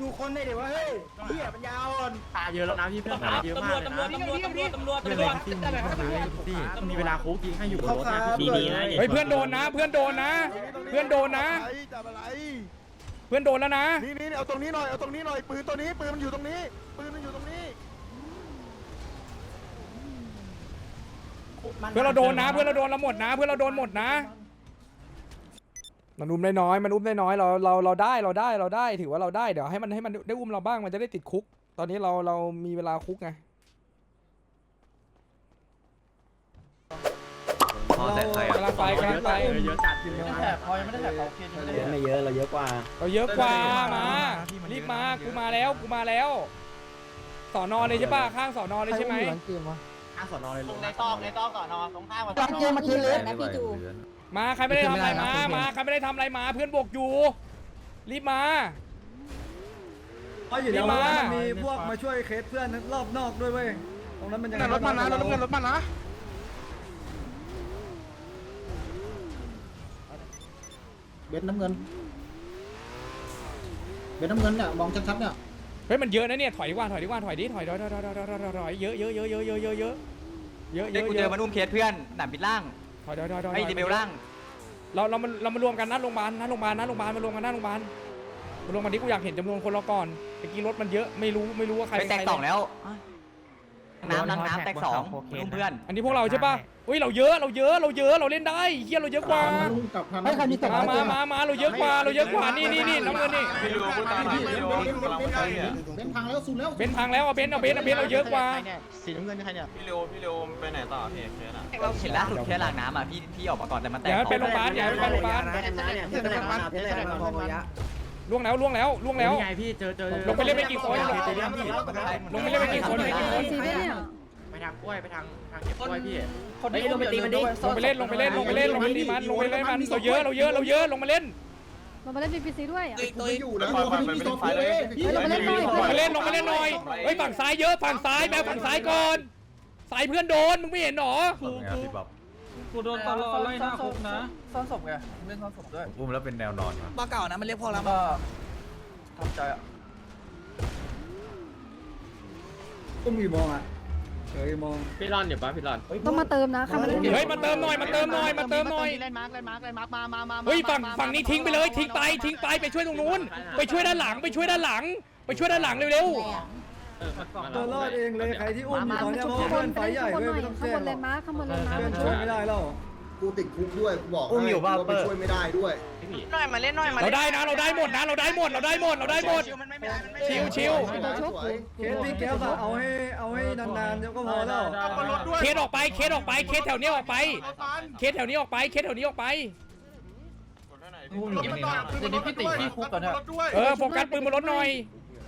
ดูคนได้เดี๋ยวว่าเฮ้ยเหี้ยปัญญาอ่อนตายเยอะแล้วนะพี่เพื่อนตายเยอะมากเลยนะตำรวจตำรวจตำรวจเพื่อนตำรเลวยจที่มึงเข้าไปพี่มีเวลาคุกยิงให้อยู่บนรถนะดีดีนะเฮ้ยเพื่อนโดนนะ เพื่อนโดนนะ เพื่อนโดนนะ จับอะไร เพื่อนโดนแล้วนะ นี่นี่เอาตรงนี้หน่อย เอาตรงนี้หน่อย ปืนตัวนี้ ปืนมันอยู่ตรงนี้ ปืนมันอยู่ตรงนี้ เพื่อนเราโดนนะ เพื่อนเราโดนเราหมดนะ เพื่อนเราโดนหมดนะ มันอุ้มได้น้อยมันอุ้มได้น้อยเราเราเราได้เราได้เราได้ถือว่าเราได้เดี๋ยวให้มันให้มันได้อุ้มเราบ้างมันจะได้ติดคุก ตอนนี้เราเรามีเวลาคุกไงพอแต่ใครกำลังไปกำลังไปเยอะจัดอยู่ไม่ได้แถบพอยังไม่ได้แถบเขาเคนยังไม่ได้ไม่เยอะเราเยอะกว่าเราเยอะกว่ามารีบมากูมาแล้วกูมาแล้วสอนอเลยใช่ป่ะข้างสอนอเลยใช่ไหมข้างสอนอเลยลงในตอกในตอกก่อนนอนตรงข้ามกับตั้งเกมมาคิดเลยนะพี่ดู มาใครไม่ได้ทำอะไรมา มาใครไม่ได้ทำอะไรมา เพื่อนบวกอยู่ รีบมา เพราะอยู่แล้วนี่มา มันมีพวกมาช่วยเคสเพื่อนรอบนอกด้วยเว้ย ตรงนั้นมันยังไงรถมันนะรถมันรถมันนะเบ็ดน้ำเงิน เบ็ดน้ำเงินเนี่ยมองชัดๆเนี่ยเฮ้ยมันเยอะนะเนี่ยถอยดีกว่าถอยดีกว่าถอยดิถอยถอยถอยถอยถอยถอยถอยถอยเยอะเยอะเยอะเยอะเยอะเยอะเยอะเยอะเยเด็กอะกูเยเจออะมันอุ้มเคสเพื่อนหนามปิดล่าง ถอยถอยถอยถอยไอ้ดีเบลล่างเราเรามันเรามารวมกันหน้าโรงพยาบาลหน้าโรงพยาบาลหน้าโรงพยาบาลมารวมกันหน้าโรงพยาบาลมารวมกันนี้กูอยากเห็นจำนวนคนเราก่อนเมื่อกี้รถมันเยอะไม่รู้ไม่รู้ว่าใครไปเป็นแตใคกรสองแล้ว น้ำน้ำน้ำแตกสองอุ้มเพื่อนอันนี้พวกเราใช่ป่ะเฮ้ยเราเยอะเราเยอะเราเยอะเราเล่นได้เฮียเราเยอะกว่าลุงกับพันให้ใครมีแต่มามามามาเราเยอะกว่าเราเยอะกว่านี่นี่นี่น้ำเงินนี่พี่ดูพูดตามพี่ดูกำลังไปเนี่ยเป็นพังแล้วสูนแล้วเบนซ์พังแล้วเอาเบนซ์เอาเบนซ์เอาเบนซ์เราเยอะกว่า สีน้ำเงินใครเนี่ยพี่เร็วพี่เร็วไปไหนต่อพี่เคสอะเราเห็นล่าสุดแค่ล่างน้ำอะพี่พี่ออกมาก่อนแต่มันแตอกย่าให้ไปโรงพยาบาลอย่าให้ไปโรงพยาบาล แค่นั้นเนี่ยแค่นั้นมาแค่นั้นมาพอระยะล่วงแล้วล่วงแล้วล่วงแล้ว นี่ไงพี่เจอเจอลงไปเล่นไปกี่คนเจอเรื่องพี่ลงไปเล่นไปกี่คนไปกี่คนสีได้เนี่ยไปทางกล้วยไปทางทางเก็บกล้วยพี่คนที่ลงไปตีมันดิลงไปเล่นลงไปเล่นลงไปเล่นลงไปเล่นมันลงไปเล่นมันเราเยอะเราเยอะเราเยอะลงมาเล่นเรามาเล่นบีพีซีด้วยอะ ตัวอยู่นะเขาไม่มีตัวเลยเฮ้ยเรามาเล่นหน่อยลงมาเล่นลงมาเล่นหน่อยเฮ้ยฝั่งซ้ายเยอะฝั่งซ้ายแม่ฝั่งซ้ายก่อนสายเพื่อนโดนมึงไม่เห็นหรอพี่บ๊อบ กูโดนตลอดไล่หน้าคุกนะ ซ่อนศพไงเล่นซ่อนศพด้วยอุ้มแล้วเป็นแนวนอนมาบ้าเก่านะมันเรียกพอแล้วก็ทำใจอะอุ้มกี่โมงอะเฮ้ยโมงพี่รอนอยู่ป่ะพี่รอน ต้องมาเติมนะค่ะมาเล่นเฮ้ยมาเติมหน่อยมาเติมหน่อยมาเติมหน่อย เล่นมาร์กเล่นมาร์กเล่นมาร์กมามามาเฮ้ยฝั่งฝั่งนี้ทิ้งไปเลยทิ้งไปทิ้งไปไปช่วยตรงนู้น ไปช่วยด้านหลังไปช่วยด้านหลัง ไปช่วยด้านหลังเร็ว ตัวรอดเองเลยใครที่อุ้มอยู่ตอนเนี้ยเพราะว่าข้างบเพื่อนนไฟใหญ่ข้างบนเว้ยหน่อยไม่ต้องข้างแจ้บงนหรเลอกนมาข้างบนเลนมาเพื่อนช่วยไม่ได้แล้วกูติดคุกด้วยกูบอกอุ้มอยู่ป่ะไปช่วยไม่ได้ด้วย หน่อยมาเล่นหน่อยมาๆเราได้นะเราได้หมดนะเราได้หมดเราได้หมดเราได้หมด ชิวชิวตัวชุบเคสพี่แก้วอะเอาให้เอาให้นานๆก็พอแล้วเคสออกไปเคสออกไปเคสแถวนี้ออกไปเคสแถวนี้ออกไปเคสแถวนี้ออกไป เดี๋ยวนี้พี่ติพี่คุกก่อนเถอะเออโฟกัสปืนบนรถหน่อย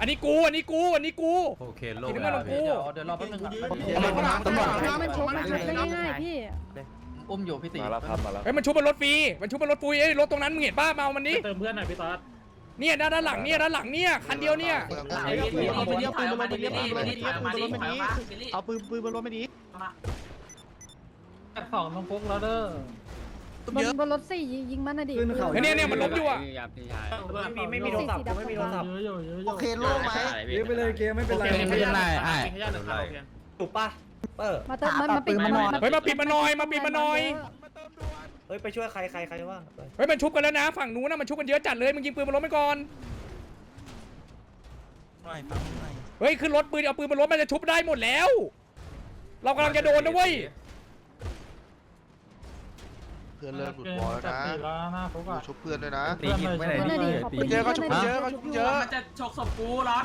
อันนี้กูอันนี้กูอันนี้กูโอเคโลกินแล้น้ำมันวของกูพี่เดี๋ยวเดี๋ยวรอแป๊บนึงมันชุบมันชุบได้ง่ายๆพี่อุ้มอยู่พี่ติมาแล้วครับมาแล้วเฮ้ยมันชุบบนรถฟรีมันชุบบนรถฟรีเอ้ยรถตรงนั้นมึงเห็นป้ามาเอามันนี้เติมเพื่อนหน่อยพี่ต๊อดเนี่ยด้านด้านหลังเนี่ยด้านหลังเนี่ยคันเดียวเนี่ยเอาปืนเอาปืนบนรถไปดิเอาปืนบนรถไปดิเอาปืนปืนบนรถไปดิสองต้องพกแล้วเด้อ บนบนรถสี่ยิงยิงมันนะดิขึ้นเขาเฮ้ยเนี่ยเนี่ยมันล้มอยู่อะไม่ไม่มีโทรศัพท์ไม่มีโทรศัพท์โอเคโล่งไหมเลี้ยงไปเลยเกมไม่เป็นไรไม่เป็นไรไอ้ถูกป่ะเปอร์มาเติมมันมาปิดมันเฮ้ยมาปิดมาหน่อยมาปิดมาหน่อยเฮ้ยไปช่วยใครใครใครว่าเฮ้ยมันชุบกันแล้วนะฝั่งนู้นนะมันชุบกันเยอะจัดเลยมึงยิงปืนบนรถไปก่อนเฮ้ยขึ้นรถปืนเอาปืนบนรถมันจะชุบได้หมดแล้ว เรากำลังจะโดนนะเว้ยเพื่อนเริ่มหลุดวอลแล้วนะดูชุบเพื่อนด้วยนะตีหินไม่ไหนมันน่ะดินี่ขอตีปืนเยอะก็ชุบเยอะก็ชุบเยอะมันจะฉกศพกูร้อน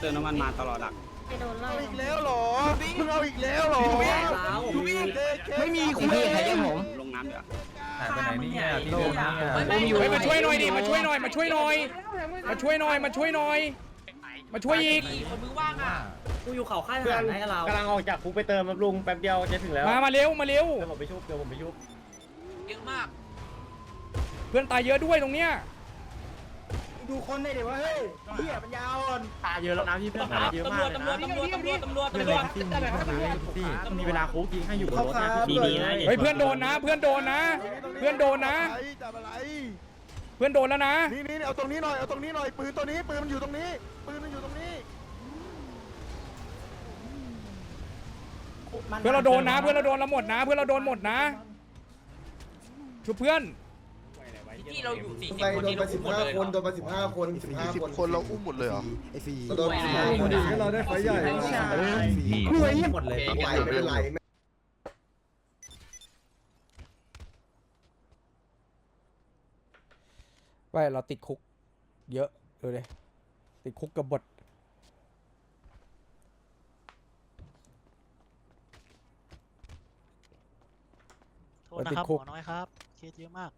เติมน้ำมันมาตลอดอะเอาอีกแล้วเหรอมึงเอาอีกแล้วเหรอไม่มีคุยลงน้ำเดี๋ยวหายไปไหนเนี่ยที่โดนเนี่ยเฮ้ยมาช่วยหน่อยดิมาช่วยหน่อยมาช่วยหน่อย มาช่วยหน่อยมาช่วยหน่อย มาช่วยอีกมือว่างอะกูอยู่เขาค่ายทหารให้เรากำลังออกจากคุกไปเติมลุงแป๊บเดียวจะถึงแล้ว มามาเร็วมาเร็วเดี๋ยวผมไปชุบเดี๋ยวผมไปชุบ เยอะมาก เพื่อนตายเยอะด้วยตรงเนี้ยดูคนได้เดี๋ยวว่าเฮ้ยเหี้ยปัญญาอ่อนตายเยอะแล้วนะพี่เพื่อนตายเยอะตำมารกวจเลยตำรวจนะตำรวจตำรวจตำรวจเพื่อนตำเลรวจที่มึงพี่มีเวลาคุกยิงให้อยู่บนรถนะดีๆนะเฮ้ยเพื่อนโดนนะ เพื่อนโดนนะ เพื่อนโดนนะจับอะไรเพื่อนโดนแล้วนะนี่นี่เอาตรงนี้หน่อยเอาตรงนี้หน่อยปืนตัวนี้ปืนมันอยู่ตรงนี้ปืนมันอยู่ตรงนี้เพื่อนเราโดนนะ เพื่อนเราโดนเราหมดนะ เพื่อนเราโดนหมดนะ ช่วยเพื่อนที่เราอยู่สี่ไปโดนไปสิบห้าคนโดนไปสิบห้าคนสิบห้าคนคนเราอุ้มหมดเลยเหรอไอ้ฟรีโดนสิบห้าคนดีให้เราได้ไฟใหญ่หน่วยหมดเลยไหลไม่เป็นไรไปเราติดคุก เยอะดูเลยติดคุกกับบทโทษนะครับหมอน้อยครับ เคสเยอะมาก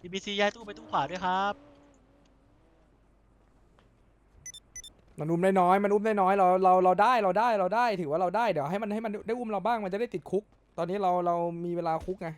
TBC ย้ายตู้ไปตู้ขวาด้วยครับ มันอุ้มได้น้อยมันอุ้มได้น้อยเราเราเราได้เราได้เราได้ถือว่าเราได้เดี๋ยวให้มันให้มันได้อุ้มเราบ้างมันจะได้ติดคุก ตอนนี้เราเรามีเวลาคุกไง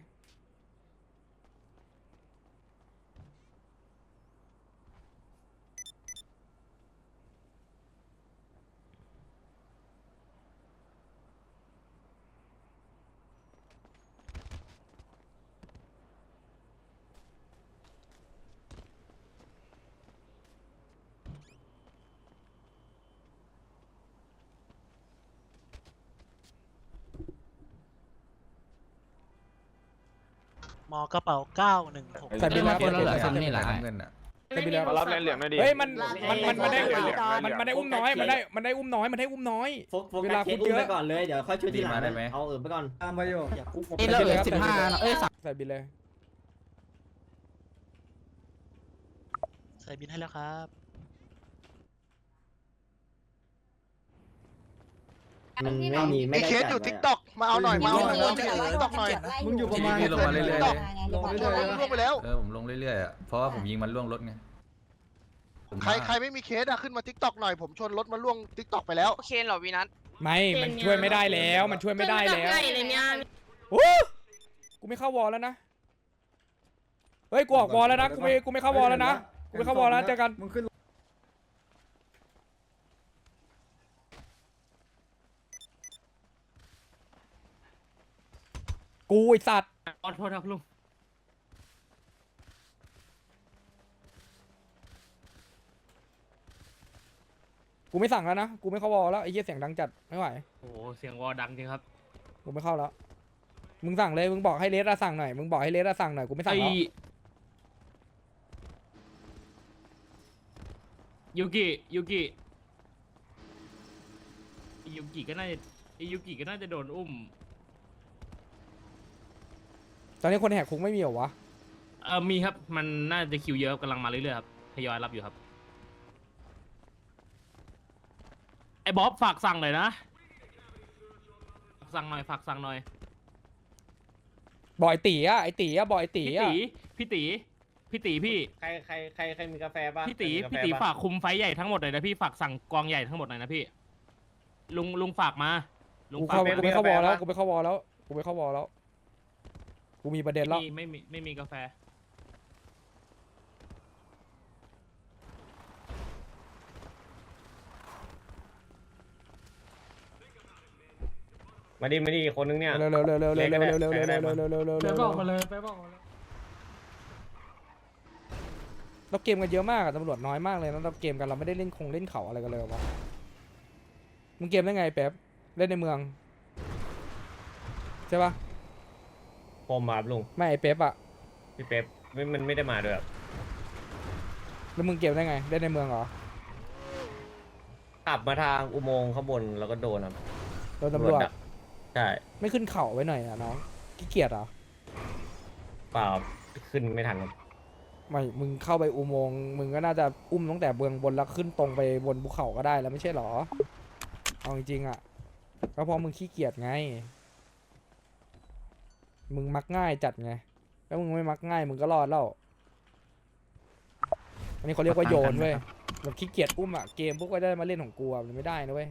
มอกระเป๋า916ใส่บินแล้วคนละเหลือซ้ำนี่แหละเงินอะใส่บินแล้ว มารับเหรียญหน่อยดิ เฮ้ยมันมันมันมันได้เหรียญเหรียญมันมันได้อุ้มน้อยมันได้มันได้อุ้มน้อยมันได้อุ้มน้อย โฟกโฟเวกัลาสเคคุสกอุ้เยมอะ ไปก่อนเลย เดี๋ยวค่อยช่วยทีหลังมาได้ไหม เอาอื่นไปก่อน ตามไปอยู่นี่เราเหลือสิบห้าเอ้ยใส่บินเลย ใส่บินให้แล้วครับ มันไม่มีไม่มีได้เคสอยู่ทิกตอกมาเอาหน่อยมาเอาหน่อยทิกตอกหน่อยมึงอยู่ประมาณพี่ลงมาเรื่อยๆเลยลงเรื่อยๆล่วงไปแล้ว เออผมลงเรื่อยๆอะเพราะว่าผมยิงมันล่วงรถไงผมใครใครไม่มีเคสอะขึ้นมาทิกตอกหน่อยผมชนรถมาล่วงทิกตอกไปแล้วโอเคเหรอวีนัทไม่ มันช่วยไม่ได้แล้ว มันช่วยไม่ได้แล้วเลยเนี่ยโอ้กูไม่เข้าวอลแล้วนะ เฮ้ย กูออกวอลแล้วนะ กูไม่ กูไม่เข้าวอลแล้วนะ กูไม่เข้าวอลแล้วเจอกัน มึงขึ้น กูไอสัตว์ขอโทษครับลุงกูไม่สั่งแล้วนะกูไม่เข้าวอลแล้วไอ้เหี้ยเสียงดังจัดไม่ไหวโอ้โหเสียงวอดังจริงครับกูไม่เข้าแล้วมึงสั่งเลยมึงบอกให้เลสอะสั่งหน่อยมึงบอกให้เลสอะสั่งหน่อยกูไม่สั่งแล้วยูกิยูกิยูกิก็น่าจะยูกิก็น่าจะโดนอุ้ม ตอนนี้คนแหกคุกไม่มีเหรอวะ เออมีครับ มันน่าจะคิวเยอะกำลังมาเรื่อยๆครับทยอยรับอยู่ครับ ไอ้บ๊อบฝากสั่งหน่อยนะฝากสั่งหน่อยฝากสั่งหน่อยบอยตีอะไอตีอะบอยตีพี่อะตีพี่ตีพี่ตีพี่ ใครใครใครใครมีกาแฟป่ะพี่ตีใครมีกาแฟพี่ตีปะฝากคุมไฟท์ใหญ่ทั้งหมดเลยนะพี่ฝากสั่งกองใหญ่ทั้งหมดหน่อยนะพี่ ลุงลุงฝากมา ลุงกูฝากเข้ามากูไม่เข้าวอลแล้วกูไม่เข้าวอลแล้วกูไม่เข้าวอลแล้ว กูมีประเด็นแล้วไม่มีไม่มีไม่มีกาแฟ มาดิมาดิคนนึงเนี่ย เร็วเร็วเร็วเร็วเร็วเร็วเร็วเร็วเร็วเร็วเร็วเร็วเร็วเร็วไปเร็วบอกมาเลยไปบอกมาเลยเราเกมกันเยอะมากอะตำรวจน้อยมากเลยนะเราเกมกันเราไม่ได้เล่นคงเล่นเขาอะไรกันเลยวะมึงเกมได้ไงเป๊ปเล่นในเมืองใช่ปะผมมาครับลุงไม่ไอเป๊ปอะพี่เป๊ปไม่มันไม่ได้มาด้วยครับแล้วมึงเกมได้ไงเล่นในเมืองเหรอขับมาทางอุโมงค์ข้างบนแล้วก็โดนครับโดนตำรวจดักใช่ไม่ขึ้นเขาไว้หน่อยอะน้องขี้เกียจเหรอเปล่าครับขึ้นไม่ทันครับไม่มึงเข้าไปอุโมงค์มึงก็น่าจะอุ้มตั้งแต่เบืองบนแล้วขึ้นตรงไปบนภูเขาก็ได้แล้วไม่ใช่เหรอเอาจริงๆอะก็เพราะมึงขี้เกียจไง มึงมักง่ายจัดไงถ้ามึงไม่มักง่ายมึงก็รอดแล้ว อันนี้เขาเรียกว่าโยนเว้ยแบบขี้เกียจอุ้มอะเกมพวกก็ได้มาเล่นของกูอะมันไม่ได้นะเว้ย